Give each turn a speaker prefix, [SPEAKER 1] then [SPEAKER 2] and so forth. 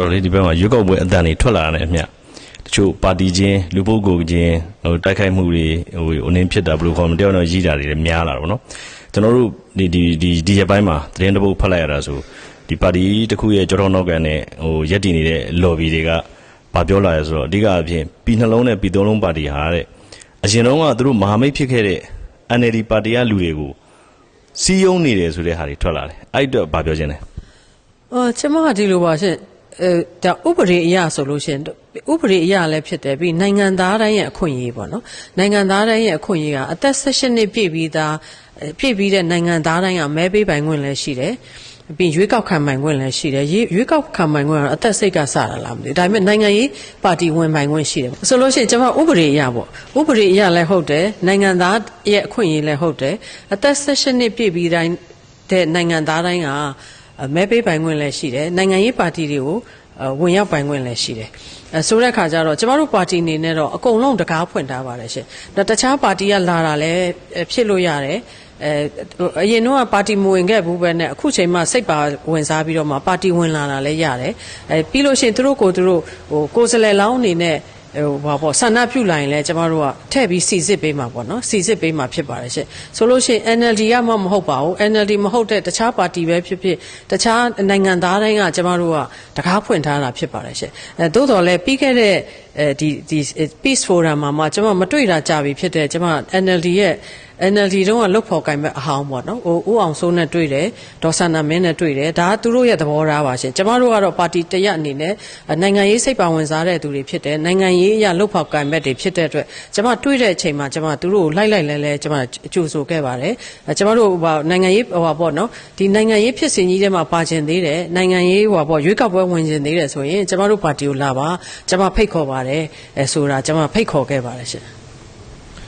[SPEAKER 1] တော်တော်လေးဒီဘက်မှာရွေးကောက်ပွဲအတန်တွေထွက်လာတယ်အမျှတချို့ပါတီချင်းလူပုဂ္ဂိုလ်ချင်းဟိုတိုက်ခိုက်မှုတွေဟိုအနည်းဖြစ်တာဘယ်လိုခေါ်မလဲတယောက်တော့ရည်တာတွေလည်းများလာတော့ဗောနော်ကျွန်တော်တို့ဒီဒီဒီဒီရက်ပိုင်းမှာသတင်းတစ်ပုဒ်ဖတ်လိုက်ရတာဆိုဒီပါတီတစ်ခုရဲ့ကြောတော်နောက်ကန်နဲ့ဟိုရက်တည်နေတဲ့ lobby တွေကဘာပြောလာရဲဆိုတော့အဓိကအဖြစ်ပြည်နှလုံးနဲ့ပြည်သုံးလုံးပါတီဟာတဲ့အရင်တော့ကသူတို့မဟာမိတ်ဖြစ်ခဲ့တဲ့ NLD ပါတီကလူတွေကိုစီးယုံနေတယ်ဆိုတဲ့ဟာတွေထွက်လာတယ်အဲ့အတွက်ဘာပြောချင်လဲ
[SPEAKER 2] အော်ကျွန်မကဒီလိုပါရှင် အဲဒါဥပဒေအရဆိုလို့ရှရင်ဥပဒေအရလည်းဖြစ်တယ်ပြီးနိုင်ငံသားတိုင်းရဲ့အခွင့်အရေးပေါ့နော်နိုင်ငံသားတိုင်းရဲ့အခွင့်အရေးကအသက်16နှစ်ပြည့်ပြီးသားအဲပြည့်ပြီးတဲ့နိုင်ငံသားတိုင်းကမဲပေးပိုင်ခွင့်လည်းရှိတယ်ပြီးရွေးကောက်ခံပိုင်ခွင့်လည်းရှိတယ်ရွေးရွေးကောက်ခံပိုင်ခွင့်ကတော့အသက်စိတ်ကစတာလားမသိဘူးဒါပေမဲ့နိုင်ငံရေးပါတီဝင်ပိုင်ခွင့်ရှိတယ်ဆိုလို့ရှိရင်ကျွန်မဥပဒေအရပေါ့ဥပဒေအရလည်းဟုတ်တယ်နိုင်ငံသားရဲ့အခွင့်အရေးလည်းဟုတ်တယ်အသက်16နှစ်ပြည့်ပြီးတိုင်းတဲ့နိုင်ငံသားတိုင်းကအဲ မဲပေးပိုင်ခွင့်လည်းရှိတယ်နိုင်ငံရေးပါတီတွေကိုအဲဝင်ရောက်ပိုင်ခွင့်လည်းရှိတယ်အဲဆိုတဲ့ခါကျတော့ကျမတို့ပါတီအနေနဲ့တော့အကုန်လုံးတကားဖွင့်ထားပါတယ်ရှင်ဒါတခြားပါတီကလာတာလည်းအဲဖြစ်လို့ရတယ်အဲဟိုအရင်တော့ပါတီမဝင်ခဲ့ဘူးပဲနဲ့အခုချိန်မှစိတ်ပါဝင်စားပြီးတော့မှပါတီဝင်လာတာလည်းရတယ်အဲပြီးလို့ရှိရင်သူတို့ကိုယ်သူတို့ဟိုကိုယ်စားလှယ်လောင်းအနေနဲ့ ဟိုဘာပေါ့ဆန္ဒပြုလိုက်ရင်လည်းကျမတို့ကထည့်ပြီးစီစစ်ပေးမှာပေါ့နော်စီစစ်ပေးမှာဖြစ်ပါတယ်ရှင်ဆိုလို့ရှိရင် NLD ကမှမဟုတ်ပါဘူး NLD မဟုတ်တဲ့တခြားပါတီပဲဖြစ်ဖြစ်တခြားနိုင်ငံသားတိုင်းကကျမတို့ကတကားဖွင့်ထားတာဖြစ်ပါတယ်ရှင်အဲသို့တော်လည်းပြီးခဲ့တဲ့အဲဒီဒီ Peace Forum မှာမှကျမမတွေ့တာကြပြီဖြစ်တဲ့ကျမ NLD ရဲ့ NLD တုန်းကလုတ်ဖော်ကင်မဲ့အဟောင်းပေါ့နော်ဟိုဦးအောင်စိုးနဲ့တွေ့တယ်ဒေါ်ဆန္ဒမင်းနဲ့တွေ့တယ်ဒါကသူတို့ရဲ့သဘောထားပါရှင်ကျမတို့ကတော့ပါတီတရက်အနေနဲ့နိုင်ငံရေးစိတ်ပါဝင်စားတဲ့သူတွေဖြစ်တယ်နိုင်ငံရေးအရလုတ်ဖော်ကင်မဲ့တွေဖြစ်တဲ့အတွက်ကျမတွေ့တဲ့အချိန်မှာကျမသူတို့ကိုလိုက်လိုက်လဲလဲကျမအကျိုးဆိုခဲ့ပါတယ်အဲကျမတို့ဟိုနိုင်ငံရေးဟိုပါပေါ့နော်ဒီနိုင်ငံရေးဖြစ်စဉ်ကြီးထဲမှာပါကျင်သေးတယ်နိုင်ငံရေးဟိုပါပေါ့ရွေးကောက်ပွဲဝင်ကျင်သေးတယ်ဆိုရင်ကျမတို့ပါတီကိုလာပါကျမဖိတ်ခေါ်ပါတယ်အဲဆိုတာကျမဖိတ်ခေါ်ခဲ့ပါတယ်ရှင်